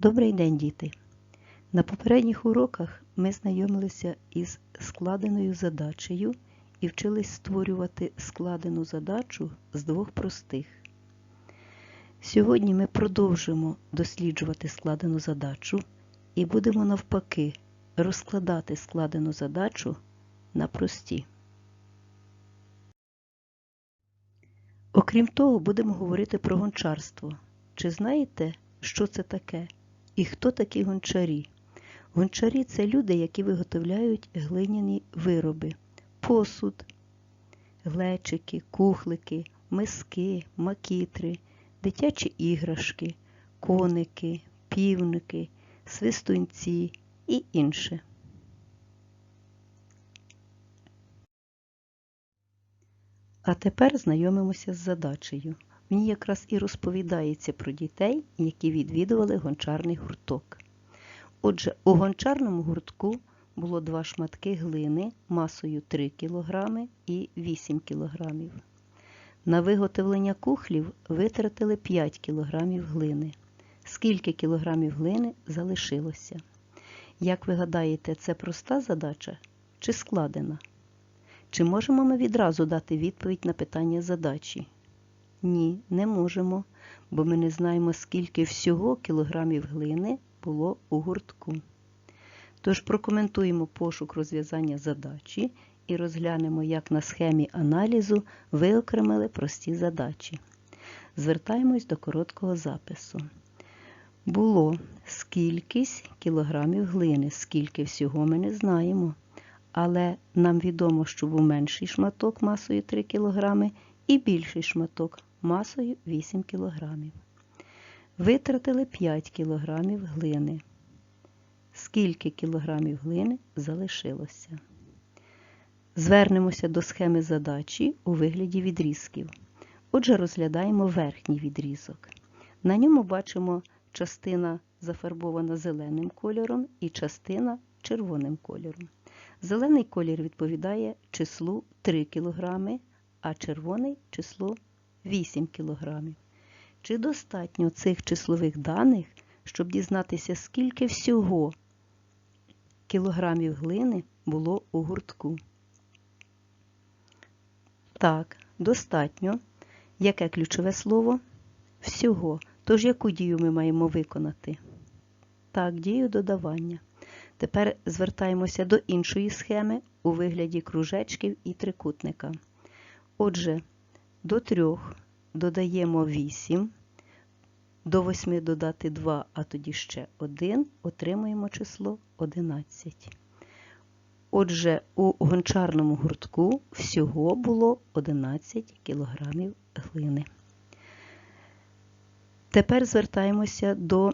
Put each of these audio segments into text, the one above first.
Добрий день, діти! На попередніх уроках ми знайомилися із складеною задачею і вчились створювати складену задачу з двох простих. Сьогодні ми продовжимо досліджувати складену задачу і будемо навпаки розкладати складену задачу на прості. Окрім того, будемо говорити про гончарство. Чи знаєте, що це таке? І хто такі гончарі? Гончарі це люди, які виготовляють глиняні вироби, посуд, глечики, кухлики, миски, макітри, дитячі іграшки, коники, півники, свистунці і інше. А тепер знайомимося з задачею. Ній якраз і розповідається про дітей, які відвідували гончарний гурток. Отже, у гончарному гуртку було два шматки глини масою 3 кг і 8 кг. На виготовлення кухлів витратили 5 кг глини. Скільки кілограмів глини залишилося? Як ви гадаєте, це проста задача чи складена? Чи можемо ми відразу дати відповідь на питання задачі? Ні, не можемо, бо ми не знаємо, скільки всього кілограмів глини було у гуртку. Тож прокоментуємо пошук розв'язання задачі і розглянемо, як на схемі аналізу виокремили прості задачі. Звертаємось до короткого запису. Було скількись кілограмів глини, скільки всього ми не знаємо. Але нам відомо, що був менший шматок масою 3 кг і більший шматок масою 8 кг. Витратили 5 кг глини. Скільки кілограмів глини залишилося? Звернемося до схеми задачі у вигляді відрізків. Отже, розглядаємо верхній відрізок. На ньому бачимо частина зафарбована зеленим кольором і частина червоним кольором. Зелений колір відповідає числу 3 кг, а червоний число 8 кг. Чи достатньо цих числових даних, щоб дізнатися, скільки всього кілограмів глини було у гуртку? Так, достатньо. Яке ключове слово? Всього. Тож яку дію ми маємо виконати? Так, дію додавання. Тепер звертаємося до іншої схеми у вигляді кружечків і трикутника. Отже, до 3 додаємо 8, до 8 додати 2, а тоді ще 1, отримуємо число 11. Отже, у гончарному гуртку всього було 11 кг глини. Тепер звертаємося до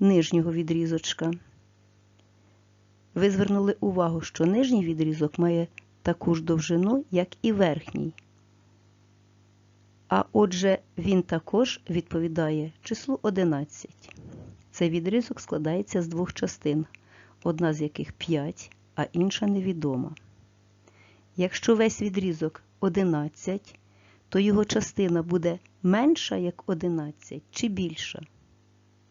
нижнього відрізочка. Ви звернули увагу, що нижній відрізок має таку ж довжину, як і верхній. А отже, він також відповідає числу 11. Цей відрізок складається з двох частин, одна з яких 5, а інша невідома. Якщо весь відрізок 11, то його частина буде менша, як 11, чи більша?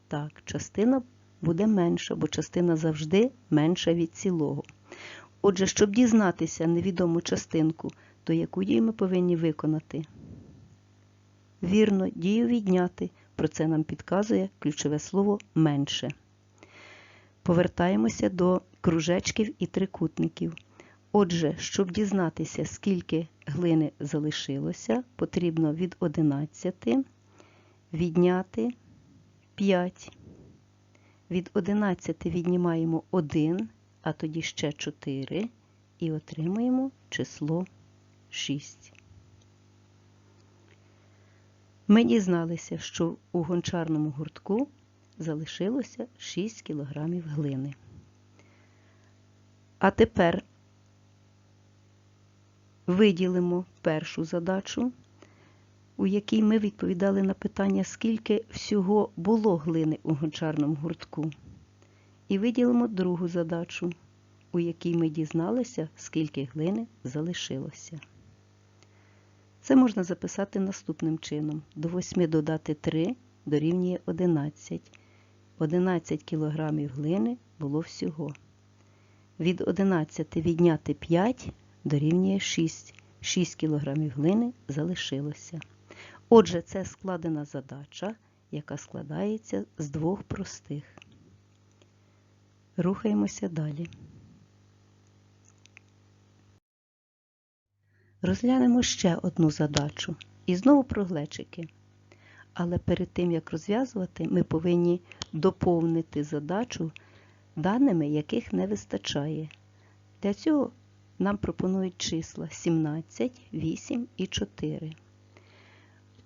Так, частина буде менша, бо частина завжди менша від цілого. Отже, щоб дізнатися невідому частинку, то яку дію ми повинні виконати? Вірно, дію відняти. Про це нам підказує ключове слово менше. Повертаємося до кружечків і трикутників. Отже, щоб дізнатися, скільки глини залишилося, потрібно від 11 відняти 5. Від 11 віднімаємо 1, а тоді ще 4 і отримуємо число 6. Ми дізналися, що у гончарному гуртку залишилося 6 кг глини. А тепер виділимо першу задачу, у якій ми відповідали на питання, скільки всього було глини у гончарному гуртку. І виділимо другу задачу, у якій ми дізналися, скільки глини залишилося. Це можна записати наступним чином. До 8 додати 3 дорівнює 11. 11 кг глини було всього. Від 11 відняти 5 дорівнює 6. 6 кг глини залишилося. Отже, це складена задача, яка складається з двох простих. Рухаємося далі. Розглянемо ще одну задачу. І знову про глечики. Але перед тим, як розв'язувати, ми повинні доповнити задачу даними, яких не вистачає. Для цього нам пропонують числа 17, 8 і 4.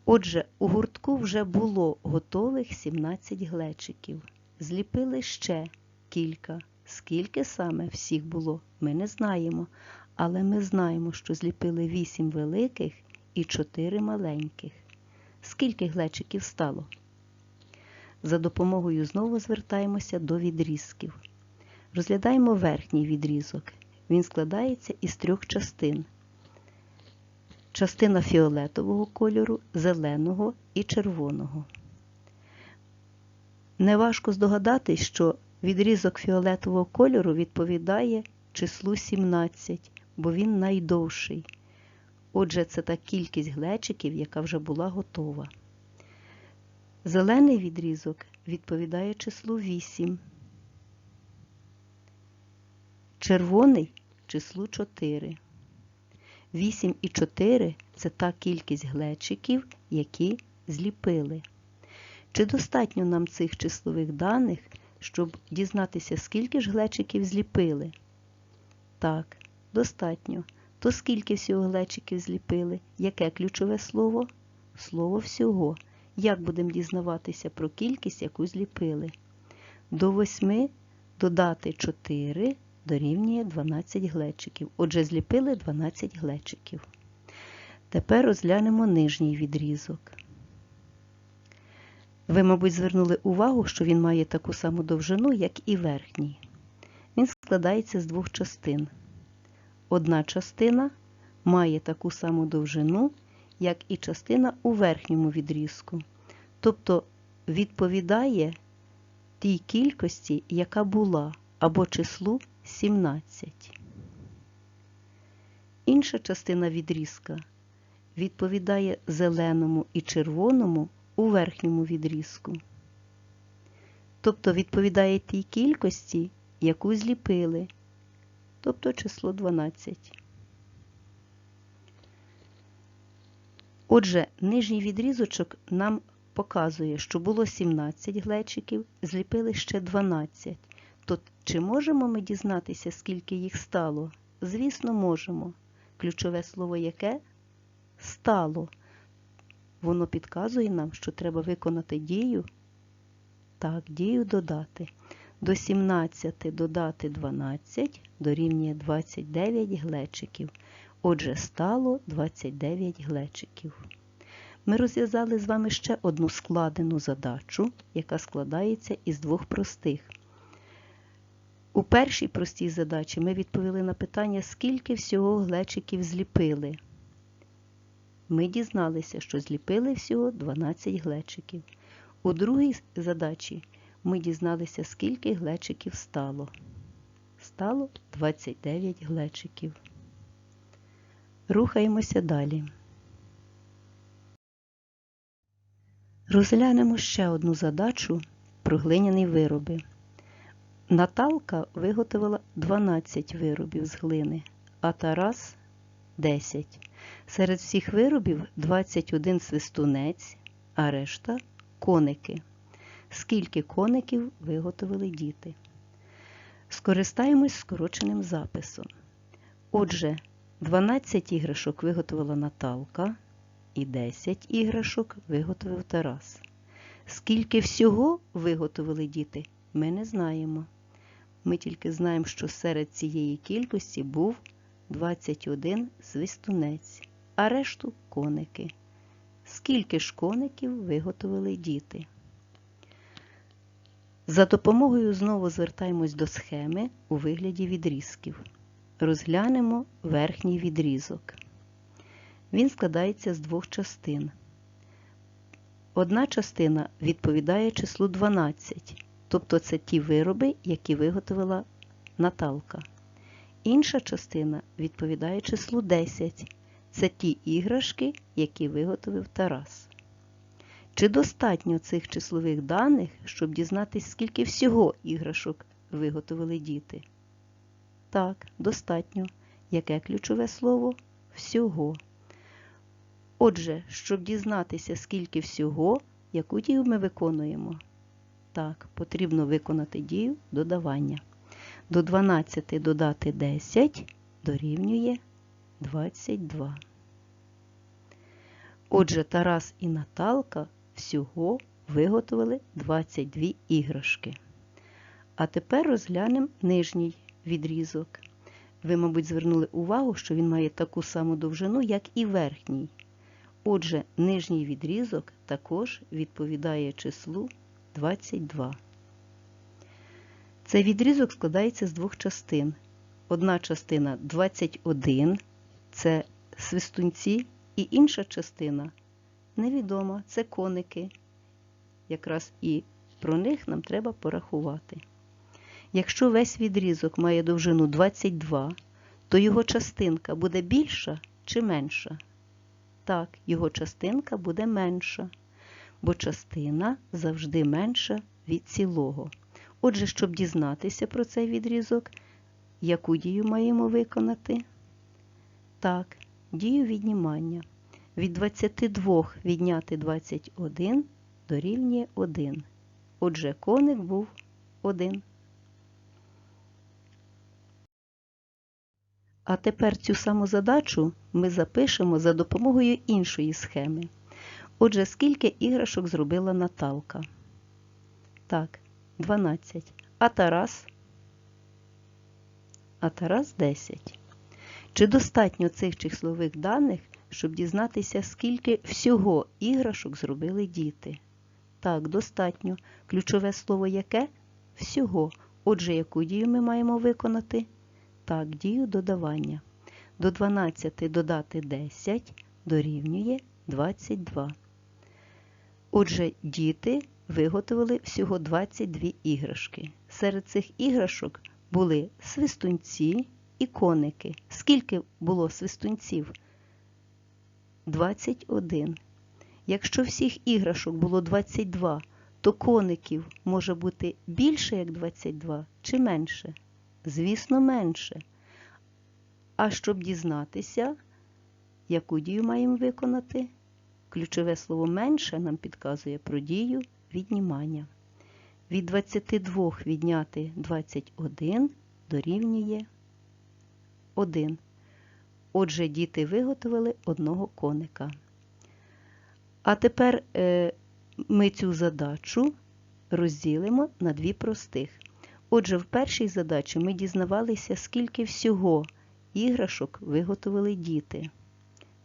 Отже, у гуртку вже було готових 17 глечиків. Зліпили ще кілька. Скільки саме всіх було, ми не знаємо. Але ми знаємо, що зліпили 8 великих і 4 маленьких. Скільки глечиків стало? За допомогою знову звертаємося до відрізків. Розглядаємо верхній відрізок. Він складається із трьох частин. Частина фіолетового кольору, зеленого і червоного. Неважко здогадатись, що відрізок фіолетового кольору відповідає числу 17, бо він найдовший. Отже, це та кількість глечиків, яка вже була готова. Зелений відрізок відповідає числу 8. Червоний числу 4. 8 і 4 це та кількість глечиків, які зліпили. Чи достатньо нам цих числових даних, щоб дізнатися, скільки ж глечиків зліпили? Так, достатньо. То скільки всього глечиків зліпили? Яке ключове слово? Слово всього. Як будемо дізнаватися про кількість, яку зліпили? До 8 додати 4 дорівнює 12 глечиків. Отже, зліпили 12 глечиків. Тепер розглянемо нижній відрізок. Ви, мабуть, звернули увагу, що він має таку саму довжину, як і верхній. Він складається з двох частин. Одна частина має таку саму довжину, як і частина у верхньому відрізку, тобто відповідає тій кількості, яка була, або числу 17. Інша частина відрізка відповідає зеленому і червоному у верхньому відрізку, тобто відповідає тій кількості, яку зліпили тобто число 12. Отже, нижній відрізочок нам показує, що було 17 глечиків, зліпили ще 12. То чи можемо ми дізнатися, скільки їх стало? Звісно, можемо. Ключове слово яке? Стало. Воно підказує нам, що треба виконати дію. Так, дію додати. До 17 додати 12 дорівнює 29 глечиків. Отже, стало 29 глечиків. Ми розв'язали з вами ще одну складену задачу, яка складається із двох простих. У першій простій задачі ми відповіли на питання, скільки всього глечиків зліпили. Ми дізналися, що зліпили всього 12 глечиків. У другій задачі ми дізналися, скільки глечиків стало. Стало 29 глечиків. Рухаємося далі. Розглянемо ще одну задачу про глиняні вироби. Наталка виготовила 12 виробів з глини, а Тарас 10. Серед всіх виробів 21 свистунець, а решта коники скільки коників виготовили діти. Скористаємось скороченим записом. Отже, 12 іграшок виготовила Наталка і 10 іграшок виготовив Тарас. Скільки всього виготовили діти, ми не знаємо. Ми тільки знаємо, що серед цієї кількості був 21 свистунець, а решту коники. Скільки ж коників виготовили діти? За допомогою знову звертаємось до схеми у вигляді відрізків. Розглянемо верхній відрізок. Він складається з двох частин. Одна частина відповідає числу 12, тобто це ті вироби, які виготовила Наталка. Інша частина відповідає числу 10. Це ті іграшки, які виготовив Тарас. Чи достатньо цих числових даних, щоб дізнатися, скільки всього іграшок виготовили діти? Так, достатньо. Яке ключове слово? Всього. Отже, щоб дізнатися, скільки всього, яку дію ми виконуємо? Так, потрібно виконати дію додавання. До 12 додати 10 дорівнює 22. Отже, Тарас і Наталка всього виготовили 22 іграшки. А тепер розглянемо нижній відрізок. Ви, мабуть, звернули увагу, що він має таку саму довжину, як і верхній. Отже, нижній відрізок також відповідає числу 22. Цей відрізок складається з двох частин. Одна частина 21 це свистунці, і інша частина невідома, це коники. Якраз і про них нам треба порахувати. Якщо весь відрізок має довжину 22, то його частинка буде більша чи менша? Так, його частинка буде менша, бо частина завжди менша від цілого. Отже, щоб дізнатися про цей відрізок, яку дію маємо виконати? Так, дію віднімання. Від 22 відняти 21 дорівнює 1. Отже, коник був 1. А тепер цю саму задачу ми запишемо за допомогою іншої схеми. Отже, скільки іграшок зробила Наталка? Так, 12. А Тарас? А Тарас 10. Чи достатньо цих числових даних, щоб дізнатися, скільки всього іграшок зробили діти? Так, достатньо. Ключове слово яке? Всього. Отже, яку дію ми маємо виконати? Так, дію додавання. До 12 додати 10 дорівнює 22. Отже, діти виготовили всього 22 іграшки. Серед цих іграшок були свистунці і коники. Скільки було свистунців? 21. Якщо всіх іграшок було 22, то коників може бути більше, як 22, чи менше? Звісно, менше. А щоб дізнатися, яку дію маємо виконати, ключове слово менше нам підказує про дію віднімання. Від 22 відняти 21 дорівнює 1. Отже, діти виготовили одного коника. А тепер е, ми цю задачу розділимо на дві простих. Отже, в першій задачі ми дізнавалися, скільки всього іграшок виготовили діти.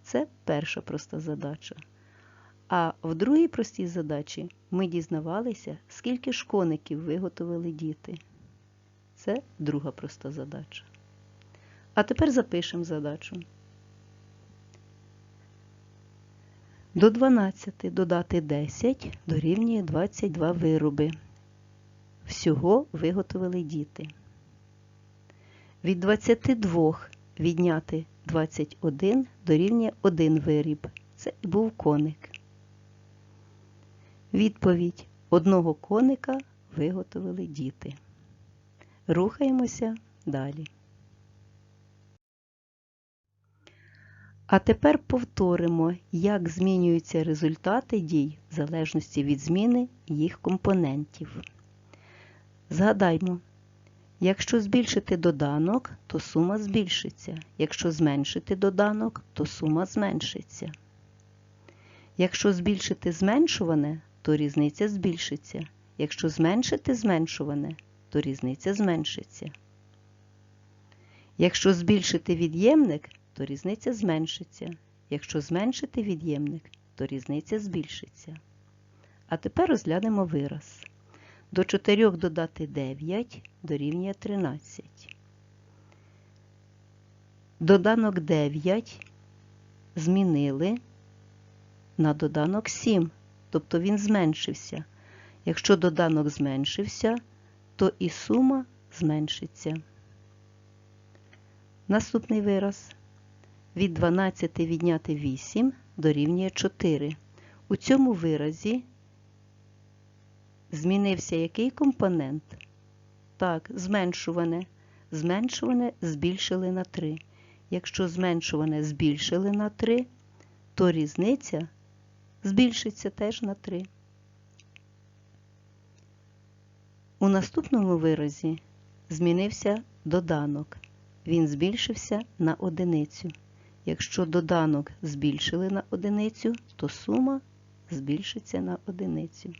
Це перша проста задача. А в другій простій задачі ми дізнавалися, скільки шкоників виготовили діти. Це друга проста задача. А тепер запишемо задачу. До 12 додати 10 дорівнює 22 вироби. Всього виготовили діти. Від 22 відняти 21 дорівнює 1 виріб. Це і був коник. Відповідь одного коника виготовили діти. Рухаємося далі. А тепер повторимо, як змінюються результати дій в залежності від зміни їх компонентів. Згадаймо, якщо збільшити доданок, то сума збільшиться. Якщо зменшити доданок, то сума зменшиться. Якщо збільшити зменшуване, то різниця збільшиться. Якщо зменшити зменшуване, то різниця зменшиться. Якщо збільшити від'ємник, то різниця зменшиться. Якщо зменшити від'ємник, то різниця збільшиться. А тепер розглянемо вираз. До 4 додати 9 дорівнює 13. Доданок 9 змінили на доданок 7, тобто він зменшився. Якщо доданок зменшився, то і сума зменшиться. Наступний вираз. Від 12 відняти 8 дорівнює 4. У цьому виразі змінився який компонент? Так, зменшуване. Зменшуване збільшили на 3. Якщо зменшуване збільшили на 3, то різниця збільшиться теж на 3. У наступному виразі змінився доданок. Він збільшився на одиницю. Якщо доданок збільшили на одиницю, то сума збільшиться на одиницю.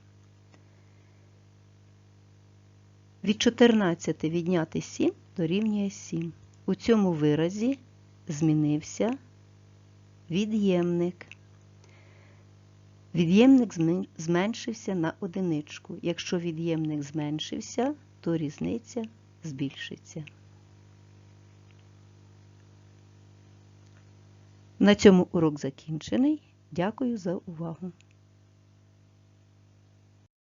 Від 14 відняти 7 дорівнює 7. У цьому виразі змінився від'ємник. Від'ємник зменшився на одиничку. Якщо від'ємник зменшився, то різниця збільшиться. На цьому урок закінчений. Дякую за увагу!